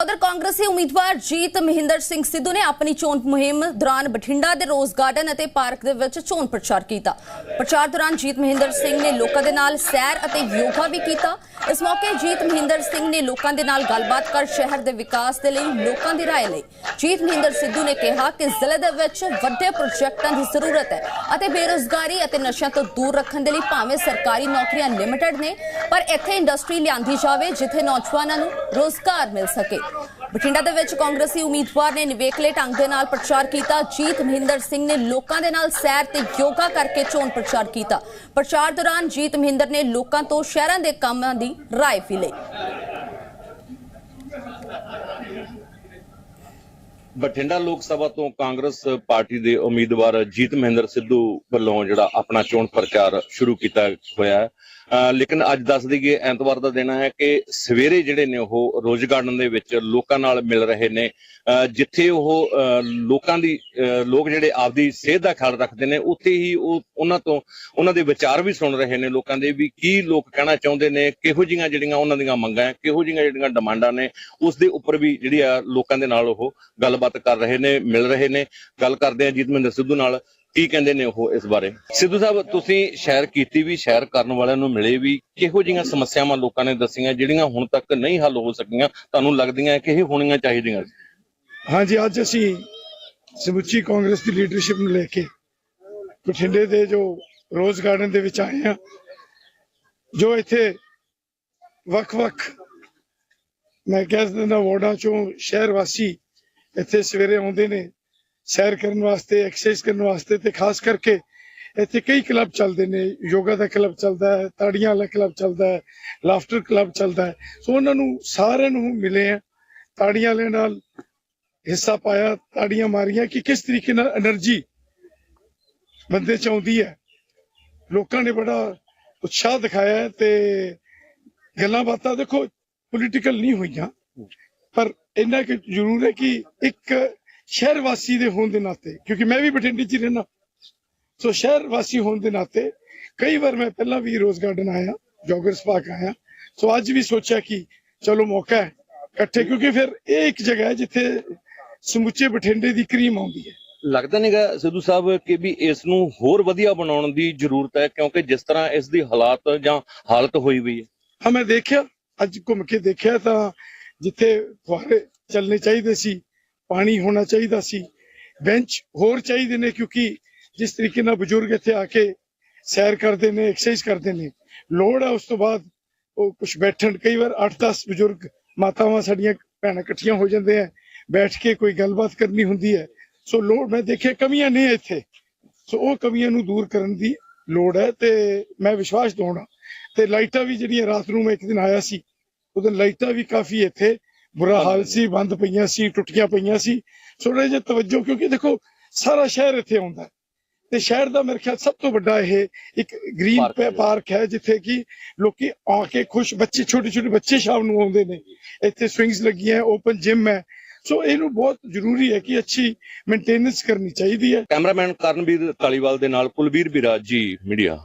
ਉਧਰ ਕਾਂਗਰਸੀ ਉਮੀਦਵਾਰ ਜੀਤ ਮਹਿੰਦਰ ਸਿੰਘ ਸਿੱਧੂ ਨੇ ਆਪਣੀ ਚੋਣ ਮੁਹਿੰਮ ਦੌਰਾਨ ਬਠਿੰਡਾ ਦੇ ਰੋਜ਼ ਗਾਰਡਨ ਅਤੇ ਪਾਰਕ ਦੇ ਵਿੱਚ ਚੋਣ ਪ੍ਰਚਾਰ ਕੀਤਾ ਪ੍ਰਚਾਰ ਦੌਰਾਨ ਜੀਤ ਮਹਿੰਦਰ ਸਿੰਘ ਨੇ ਲੋਕਾਂ ਦੇ ਨਾਲ ਸੈਰ ਅਤੇ ਯੋਗਾ ਵੀ ਕੀਤਾ ਇਸ ਮੌਕੇ ਜੀਤ ਮਹਿੰਦਰ ਸਿੰਘ ਨੇ ਲੋਕਾਂ ਦੇ ਨਾਲ ਗੱਲਬਾਤ ਕਰ ਸ਼ਹਿਰ ਦੇ ਵਿਕਾਸ ਦੇ ਲਈ ਲੋਕਾਂ ਦੀ رائے ਲਈ ਜੀਤ ਮਹਿੰਦਰ ਸਿੱਧੂ ਨੇ ਕਿਹਾ ਕਿ ਜ਼ਿਲ੍ਹੇ ਦੇ ਵਿੱਚ ਵੱਡੇ ਪ੍ਰੋਜੈਕਟਾਂ ਦੀ ਜ਼ਰੂਰਤ ਹੈ ਅਤੇ ਬੇਰੁਜ਼ਗਾਰੀ ਅਤੇ ਨਸ਼ਿਆਂ ਤੋਂ ਦੂਰ ਰੱਖਣ ਦੇ ਲਈ ਭਾਵੇਂ ਸਰਕਾਰੀ ਨੌਕਰੀਆਂ ਲਿਮਟਿਡ ਨੇ ਪਰ ਇੱਥੇ ਇੰਡਸਟਰੀ ਲਿਆਂਦੀ ਜਾਵੇ ਜਿੱਥੇ ਨੌਜਵਾਨਾਂ ਨੂੰ ਰੋਜ਼ਗਾਰ ਮਿਲ ਸਕੇ ਬਠਿੰਡਾ ਦੇ ਵਿੱਚ ਕਾਂਗਰਸੀ ਉਮੀਦਵਾਰ ਨੇ ਨਿਵੇਕਲੇ ਢੰਗ ਦੇ ਨਾਲ ਪ੍ਰਚਾਰ ਕੀਤਾ। ਜੀਤ ਮਹਿੰਦਰ ਸਿੰਘ ਨੇ ਲੋਕਾਂ ਦੇ ਨਾਲ ਸੈਰ ਤੇ ਯੋਗਾ ਕਰਕੇ ਚੋਣ ਪ੍ਰਚਾਰ ਕੀਤਾ। ਪ੍ਰਚਾਰ ਦੌਰਾਨ ਜੀਤ ਮਹਿੰਦਰ ਨੇ ਲੋਕਾਂ ਤੋਂ ਸ਼ਹਿਰਾਂ ਦੇ ਕੰਮਾਂ ਦੀ ਰਾਏ ਵੀ ਲਈ। ਬਠਿੰਡਾ ਲੋਕ ਸਭਾ ਤੋਂ ਕਾਂਗਰਸ ਪਾਰਟੀ ਦੇ ਉਮੀਦਵਾਰ ਜੀਤ ਮਹਿੰਦਰ ਸਿੱਧੂ ਵੱਲੋਂ ਜਿਹੜਾ ਆਪਣਾ ਚੋਣ ਪ੍ਰਚਾਰ ਸ਼ੁਰੂ ਕੀਤਾ ਹੋਇਆ ਹੈ। ਲੇਕਿਨ ਅੱਜ ਦੱਸ ਦਈਏ, ਐਤਵਾਰ ਦਾ ਦਿਨ ਹੈ ਕਿ ਸਵੇਰੇ ਜਿਹੜੇ ਨੇ ਉਹ ਰੋਜ਼ ਗਾਰਡਨ ਦੇ ਵਿੱਚ ਲੋਕਾਂ ਨਾਲ ਮਿਲ ਰਹੇ ਨੇ। ਅਹ ਜਿੱਥੇ ਉਹ ਲੋਕਾਂ ਦੀ ਲੋਕ ਜਿਹੜੇ ਆਪਦੀ ਸਿਹਤ ਦਾ ਖਿਆਲ ਰੱਖਦੇ ਨੇ, ਉੱਥੇ ਹੀ ਉਹ ਉਹਨਾਂ ਤੋਂ, ਉਹਨਾਂ ਦੇ ਵਿਚਾਰ ਵੀ ਸੁਣ ਰਹੇ ਨੇ ਲੋਕਾਂ ਦੇ ਵੀ ਕੀ ਲੋਕ ਕਹਿਣਾ ਚਾਹੁੰਦੇ ਨੇ, ਕਿਹੋ ਜਿਹੀਆਂ ਜਿਹੜੀਆਂ ਉਹਨਾਂ ਦੀਆਂ ਮੰਗਾਂ ਹੈ, ਕਿਹੋ ਜਿਹੀਆਂ ਜਿਹੜੀਆਂ ਡਿਮਾਂਡਾਂ ਨੇ, ਉਸ ਦੇ ਉੱਪਰ ਵੀ ਜਿਹੜੀ ਆ ਲੋਕਾਂ ਦੇ ਨਾਲ ਉਹ ਗੱਲਬਾਤ ਕਰ ਰਹੇ ਨੇ, ਮਿਲ ਰਹੇ ਨੇ। ਗੱਲ ਕਰਦੇ ਆ ਜੀਤ ਮਹਿੰਦਰ ਸਿੱਧੂ ਨਾਲ। ਕੀ ਕਹਿੰਦੇ ਨੇ ਉਹ ਇਸ ਬਾਰੇ? ਸਿੱਧੂ ਸਾਹਿਬ, ਤੁਸੀਂ ਸ਼ਹਿਰ ਕੀਤੀ ਵੀ ਸ਼ਹਿਰ ਕਰਨ ਵਾਲਿਆਂ ਨੂੰ ਮਿਲੇ ਵੀ ਕਿਹੋ ਜਿਹੀਆਂ ਸਮੱਸਿਆਵਾਂ ਲੋਕਾਂ ਨੇ ਦੱਸੀਆਂ, ਜਿਹੜੀਆਂ ਹੁਣ ਤੱਕ ਨਹੀਂ ਹੱਲ ਹੋ ਸਕੀਆਂ, ਤੁਹਾਨੂੰ ਲੱਗਦੀਆਂ ਕਿ ਇਹ ਹੋਣੀਆਂ ਚਾਹੀਦੀਆਂ? ਹਾਂਜੀ, ਅੱਜ ਅਸੀਂ ਸਮੁੱਚੀ ਕਾਂਗਰਸ ਦੀ ਲੀਡਰਸ਼ਿਪ ਨੂੰ ਲੈ ਕੇ ਬਠਿੰਡੇ ਦੇ ਜੋ ਰੋਜ਼ ਗਾਰਡਨ ਦੇ ਵਿੱਚ ਆਏ ਹਾਂ, ਜੋ ਇੱਥੇ ਵੱਖ-ਵੱਖ, ਮੈਂ ਕਹਿ ਦਿੰਦਾ ਵਾਰਡਾਂ ਚੋਂ ਸ਼ਹਿਰ ਵਾਸੀ ਇੱਥੇ ਸਵੇਰੇ ਆਉਂਦੇ ਨੇ ਸੈਰ ਕਰਨ ਵਾਸਤੇ ਐਕਸਰਸਾਈਜ਼ ਕਰਨ ਵਾਸਤੇ ਤੇ ਖਾਸ ਕਰਕੇ ਇੱਥੇ ਕਈ ਕਲੱਬ ਚੱਲਦੇ ਨੇ, ਯੋਗਾ ਦਾ ਕਲੱਬ ਚੱਲਦਾ ਹੈ, ਤਾੜੀਆਂ ਵਾਲਾ ਕਲੱਬ ਚੱਲਦਾ ਹੈ ਲਾਫਟਰ ਕਲੱਬ ਚੱਲਦਾ ਹੈ। ਸੋ ਉਹਨਾਂ ਨੂੰ ਸਾਰਿਆਂ ਨੂੰ ਮਿਲੇ ਆ, ਤਾੜੀਆਂ ਵਾਲੇ ਨਾਲ ਹਿੱਸਾ ਪਾਇਆ, ਤਾੜੀਆਂ ਮਾਰੀਆਂ ਕਿ ਕਿਸ ਤਰੀਕੇ ਨਾਲ એનર્ਜੀ ਬੰਦੇ ਚ ਆਉਂਦੀ ਹੈ। ਲੋਕਾਂ ਨੇ ਬੜਾ ਉਤਸ਼ਾਹ ਦਿਖਾਇਆ ਤੇ ਗੱਲਾਂ ਬਾਤਾਂ ਦੇਖੋ ਪੋਲੀਟੀਕਲ ਨਹੀਂ ਹੋਈਆਂ, ਪਰ ਇੰਨਾ ਕਿ ਜ਼ਰੂਰ ਹੈ ਕਿ ਇੱਕ ਸ਼ਹਿਰ ਵਾਸੀ ਦੇ ਹੋਣ ਦੇ ਨਾਤੇ ਕਿਉਂਕਿ ਮੈਂ ਵੀ ਬਠਿੰਡੇ 'ਚ ਰਹਿਣਾ ਸੋ ਸ਼ਹਿਰ ਵਾਸੀ ਹੋਣ ਦੇ ਨਾਤੇ ਕਈ ਵਾਰ ਮੈਂ ਪਹਿਲਾਂ ਵੀ ਰੋਜ਼ ਗਾਰਡਨ ਆਇਆ ਜੋਗਰਸ ਪਾਰਕ ਆਇਆ। ਸੋ ਅੱਜ ਵੀ ਸੋਚਿਆ ਕਿ ਚਲੋ ਮੌਕਾ ਹੈ ਇਕੱਠੇ ਕਿਉਂਕਿ ਫਿਰ ਇਹ ਇੱਕ ਜਗ੍ਹਾ ਹੈ ਜਿੱਥੇ ਸਮੁੱਚੇ ਬਠਿੰਡੇ ਦੀ ਕਰੀਮ ਆਉਂਦੀ ਹੈ। ਲੱਗਦਾ ਨਹੀਂਗਾ ਸਿੱਧੂ ਸਾਹਿਬ ਕਿ ਵੀ ਇਸ ਨੂੰ ਹੋਰ ਵਧੀਆ ਬਣਾਉਣ ਦੀ ਜ਼ਰੂਰਤ ਹੈ ਕਿਉਂਕਿ ਜਿਸ ਤਰ੍ਹਾਂ ਇਸ ਦੀ ਹਾਲਾਤ ਜਾਂ ਹਾਲਤ ਹੋਈ ਹੋਈ ਹੈ। ਹਾਂ ਮੈਂ ਦੇਖਿਆ ਅੱਜ ਘੁੰਮ ਕੇ ਦੇਖਿਆ ਤਾਂ ਜਿੱਥੇ ਫੁਹਾਰੇ ਚੱਲਣੇ ਚਾਹੀਦੇ ਸੀ ਪਾਣੀ ਹੋਣਾ ਚਾਹੀਦਾ ਸੀ। ਬੈਂਚ ਹੋਰ ਚਾਹੀਦੇ ਨੇ ਕਿਉਂਕਿ ਜਿਸ ਤਰੀਕੇ ਨਾਲ ਬਜ਼ੁਰਗ ਇੱਥੇ ਆ ਕੇ ਸੈਰ ਕਰਦੇ ਨੇ ਐਕਸਰਸਾਈਜ਼ ਕਰਦੇ ਨੇ, ਲੋੜ ਹੈ ਉਸ ਤੋਂ ਬਾਅਦ ਉਹ ਕੁਝ ਬੈਠਣ। ਕਈ ਵਾਰ 8-10 ਬਜ਼ੁਰਗ ਮਾਤਾਵਾਂ ਸਾਡੀਆਂ ਭੈਣਾਂ ਇਕੱਠੀਆਂ ਹੋ ਜਾਂਦੇ ਆ ਬੈਠ ਕੇ ਕੋਈ ਗੱਲਬਾਤ ਕਰਨੀ ਹੁੰਦੀ ਹੈ। ਸੋ ਲੋੜ, ਮੈਂ ਦੇਖਿਆ ਕਮੀਆਂ ਨੇ ਇੱਥੇ। ਸੋ ਉਹ ਕਮੀਆਂ ਨੂੰ ਦੂਰ ਕਰਨ ਦੀ ਲੋੜ ਹੈ ਤੇ ਮੈਂ ਵਿਸ਼ਵਾਸ ਦਵਾਉਣਾ। ਤੇ ਲਾਈਟਾਂ ਵੀ ਜਿਹੜੀਆਂ ਰਾਤ ਨੂੰ ਮੈਂ ਇੱਕ ਦਿਨ ਆਇਆ ਸੀ ਉਦੋਂ ਲਾਈਟਾਂ ਵੀ ਕਾਫੀ ਇੱਥੇ ਬੁਰਾ ਹਾਲ ਸੀ ਬੰਦ ਪਈਆਂ ਸੀ ਟੁੱਟੀਆਂ ਪਈਆਂ ਸੀ। ਥੋੜਾ ਜਿਹਾ ਤਵੱਜੋ ਕਿਉਂਕਿ ਦੇਖੋ ਸਾਰਾ ਸ਼ਹਿਰ ਇੱਥੇ ਆਉਂਦਾ। ਤੇ ਸ਼ਹਿਰ ਦਾ ਮੇਰੇ ਖਿਆਲ ਸਭ ਤੋਂ ਵੱਡਾ ਇਹ ਇੱਕ ਗ੍ਰੀਨ ਪਾਰਕ ਹੈ। ਜਿੱਥੇ ਕਿ ਲੋਕੀ ਆ ਕੇ ਖੁਸ਼ ਬੱਚੇ ਛੋਟੇ ਛੋਟੇ ਬੱਚੇ ਸ਼ਾਮ ਨੂੰ ਆਉਂਦੇ ਨੇ। ਇੱਥੇ ਸਵਿੰਗਸ ਲੱਗੀਆਂ ਓਪਨ ਜਿਮ ਹੈ। ਸੋ ਇਹਨੂੰ ਬਹੁਤ ਜ਼ਰੂਰੀ ਹੈ ਕਿ ਅੱਛੀ ਮੇਨਟੇਨੈਂਸ ਕਰਨੀ ਚਾਹੀਦੀ ਹੈ। ਕੈਮਰਾਮੈਨ ਕਰਨਵੀਰ ਤਾਲੀਵਾਲ ਦੇ ਨਾਲ ਕੁਲਬੀਰ ਬਿਰਾਜ ਜੀ ਮੀਡੀਆ